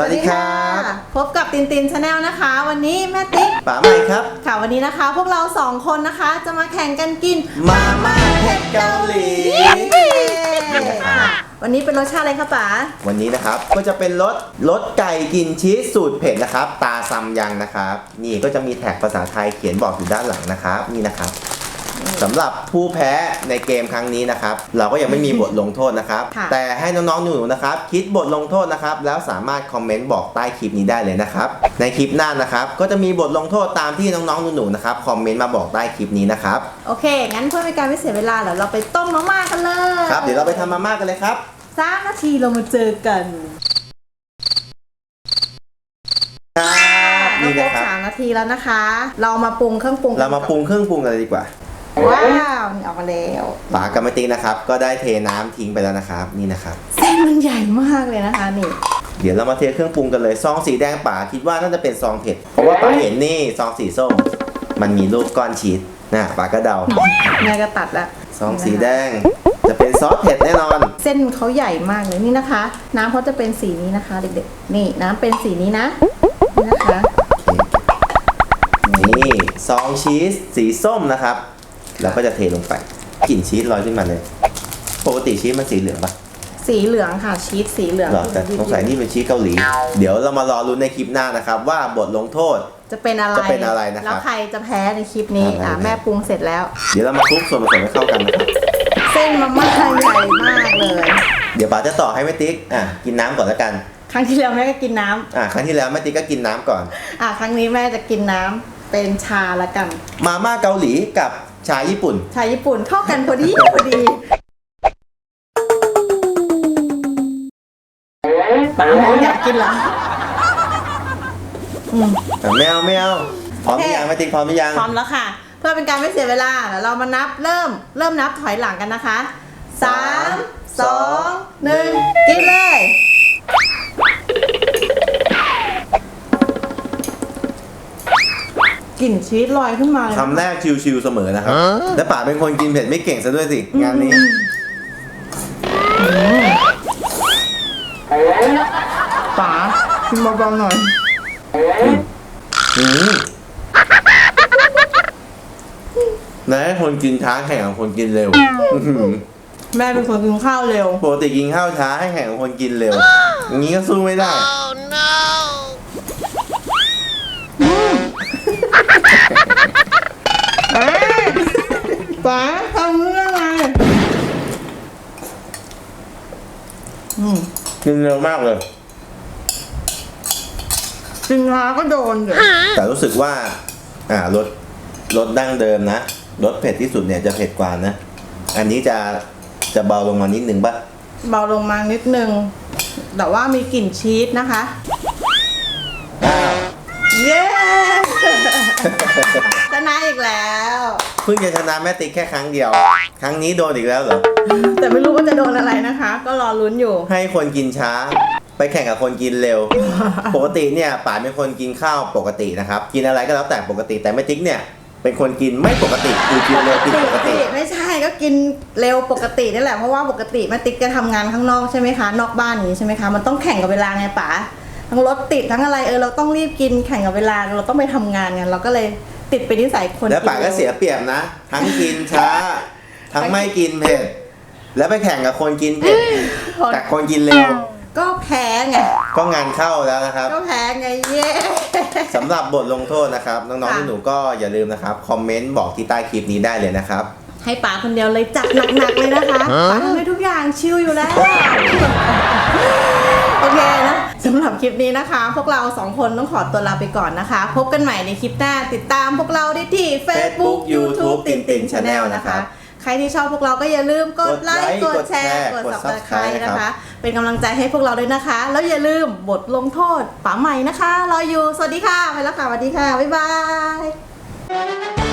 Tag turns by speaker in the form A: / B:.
A: วัสดีครับ
B: พบกับตินตินชาแนลนะคะ วันนี้แม่ติ๊ก
A: ป๋าใหม่ครับ
B: ค่ะวันนี้นะคะ พวกเราสองคนนะคะจะมาแข่งกันกิน
A: มาม่าเผ็ดเกาหลี
B: ค่ะวันนี้เป็นรสชาติอะไรคะป๋า
A: วันนี้นะครับก็จะเป็นรสรสไก่กินชีสสูตรเผ็ดนะครับ ตาซัมยังนะครับ นี่ก็จะมีแท็กภาษาไทยเขียนบอกอยู่ด้านหลังนะครับ นี่นะครับ สำหรับผู้แพ้ในเกมครั้งนี้นะครับ เราก็ยังไม่มีบทลงโทษนะครับแต่ให้น้องๆหนูๆนะครับ คิดบทลงโทษนะครับ แล้วสามารถคอมเมนต์บอกใต้คลิปนี้ได้เลยนะครับ ในคลิปหน้านะครับ ก็จะมีบทลงโทษตามที่น้องๆหนูๆนะครับคอมเมนต์มาบอกใต้คลิปนี้นะครับ
B: โอเค งั้นเพื่อเป็นการไม่เสียเวลาเดี๋ยวเราไปต้มมาม่ากันเลย
A: ครับ เดี๋ยวเราไปทำมาม่ากันเลยครับ
B: สามนาทีเรามาเจอกัน
A: ครับ นี่
B: เรา
A: นะ
B: ครบ
A: ครับ
B: สามนาทีแล้วนะคะ เรามาปรุงเครื่องปรุง
A: เรามาปรุงเครื่องปรุงกันเลยดีกว่า
B: ว้าวนี่ออกมาแล้ว
A: ปากับแมติกนะครับ ก็ได้เทน้ำทิ้งไปแล้วนะครับ นี่นะครับ
B: เส้นมันใหญ่มากเลยนะคะนี่
A: เดี๋ยวเรามาเทเครื่องปรุงกันเลย ซองสีแดงป๋าคิดว่าน่าจะเป็นซองเผ็ด เพราะว่าป๋าเห็นนี่ซองสีส้ม มันมีรูปก้อนชีสนะป๋าก็เดา
B: แม่ก็ตัดแล้ว
A: ซองสีแดง จะเป็นซอสเผ็ดแน่นอน
B: เส้นเขาใหญ่มากเลยนี่นะคะ น้ำเขาจะเป็นสีนี้นะคะ เด็กๆ นี่น้ำเป็นสีนี้นะนี่นะคะ
A: นี่ซองชีสสีส้มนะครับ แล้วก็จะเทลงไปกลิ่นชีสลอยขึ้นมาเลย ปกติชีสมันสีเหลืองปะ
B: สีเหลืองค่ะชีสสีเหลือง
A: หรอแต่สงสัยนี่เป็นชีสเกาหลี เดี๋ยวเรามารอรุ้นในคลิปหน้านะครับ ว่าบทลงโทษ
B: จะเป็นอะไร
A: จะเป็นอะไรนะครับ
B: แล้วใครจะแพ้ในคลิปนี้
A: อะไร
B: อะ
A: นะ
B: แม่ปรุงเสร็จแล้ว
A: เดี๋ยวเรามาคลุกส่วนผสมให้เข้ากันนะครับ
B: เส้นมาม่าใหญ่มากเลย
A: เดี๋ยวป๋าจะต่อให้แม่ติ๊กอะกินน้ำก่อนแล้วกัน
B: ครั้งที่แล้วแม่ก็กินน้ำ
A: อะครั้งที่แล้วแม่ติ๊กก็กินน้ำก่อน
B: อะครั้งนี้แม่จะกินน้ำเป็นชาละกัน
A: มาม่าเกาหลีกับ ชาญี่ปุ่น
B: ชาญี่ปุ่นเข้ากันพอดีพอดีป๋าอยากกินเหรออืม
A: อะไม่เอาไม่เอาพร้อมหรือยังแม่ติ๊กพร้อมหรือยัง
B: พร้อมแล้วค่ะ เพื่อเป็นการไม่เสียเวลาเดี๋ยวเรามานับเริ่มเริ่มนับถอยหลังกันนะคะสามสองหนึ่งกินเลย กลิ่นชีสลอยขึ้นมาเลย
A: คำแรกชิวๆเสมอนะครับ และป๋าเป็นคนกินเผ็ดไม่เก่งซะด้วยสิ งานนี้
B: ป๋ากินเบาๆหน่อย
A: อืมไหนให้คนกินช้าแข่งกับคนกินเร็วอื้อหือ
B: แม่เป็นคนกินข้าวเร็ว
A: ปกติกินข้าวช้าให้แข่งกับคนกินเร็วอย่างนี้ก็สู้ไม่ได้
B: ป๋าทำเรื่องอะไรอืม
A: กินเร็วมากเลย
B: กินช้าก็โดนเดี๋ยว
A: แต่รู้สึกว่า อ่ารสรสดั้งเดิมนะรสเผ็ดที่สุดเนี่ยจะเผ็ดกว่านะ อันนี้จะจะเบาลงมานิดนึงป่ะ
B: เบาลงมานิดนึง แต่ว่ามีกลิ่นชีสนะคะ
A: อ้าว
B: เย้ชนะอีกแล้ว
A: เพิ่งจะชนะแม่ติ๊กแค่ครั้งเดียว ครั้งนี้โดนอีกแล้วเหรอ
B: แต่ไม่รู้ว่าจะโดนอะไรนะคะ ก็รอลุ้นอยู่
A: ให้คนกินช้า ไปแข่งกับคนกินเร็ว ปกติเนี่ยป๋าเป็นคนกินข้าวปกตินะครับ กินอะไรก็แล้วแต่ปกติ แต่แม่ติ๊กเนี่ยเป็นคนกินไม่ปกติคือกินเร็วผิดปกติ
B: ไม่ใช่ก็กินเร็วปกตินี่แหละเพราะว่าปกติแม่ติ๊กจะทำงานข้างนอกใช่ไหมคะ นอกบ้านอย่างนี้ใช่ไหมคะ มันต้องแข่งกับเวลาไงป๋า ทั้งรถติดทั้งอะไรเออเราต้องรีบกินแข่งกับเวลาเราต้องไปทำงานกันเราก็เลยติดเป็นนิสัยคน
A: แล้วป๋าก็เสียเปรียบนะ ทั้งกินช้า ทั้งไม่กินเผ็ด แล้วไปแข่งกับคนกินเผ็ดกับคนกินเร็ว
B: ก็แพ้ไง
A: ก็งานเข้าแล้วนะครับ
B: ก็แพ้ไงเย้
A: สำหรับบทลงโทษนะครับ น้อง
B: ค่ะ
A: ๆหนูๆก็อย่าลืมนะครับ คอมเมนต์บอกที่ใต้คลิปนี้ได้เลยนะครับ
B: ให้ป๋าคนเดียวเลยจัดหนักๆเลยนะคะป๋าทำให้ทุกอย่างชิลอยู่แล้ว คลิปนี้นะคะ พวกเราสองคนต้องขอตัวลาไปก่อนนะคะ พบกันใหม่ในคลิปหน้าติดตามพวกเราได้ที่ Facebook YouTube ตินติน Channel นะคะ ใครที่ชอบพวกเราก็อย่าลืมกดไลค์
A: ก
B: ก
A: ด
B: ด
A: แช
B: แช
A: ร์
B: ร์กด
A: กด
B: subscribe
A: Subscribe
B: นะคะ เป็นกำลังใจให้พวกเราด้วยนะคะ แล้วอย่าลืมบทลงโทษป๋าใหม่นะคะ รออยู่ สวัสดีค่ะ ไปแล้วค่ะสวัสดีค่ะ บ๊ายบาย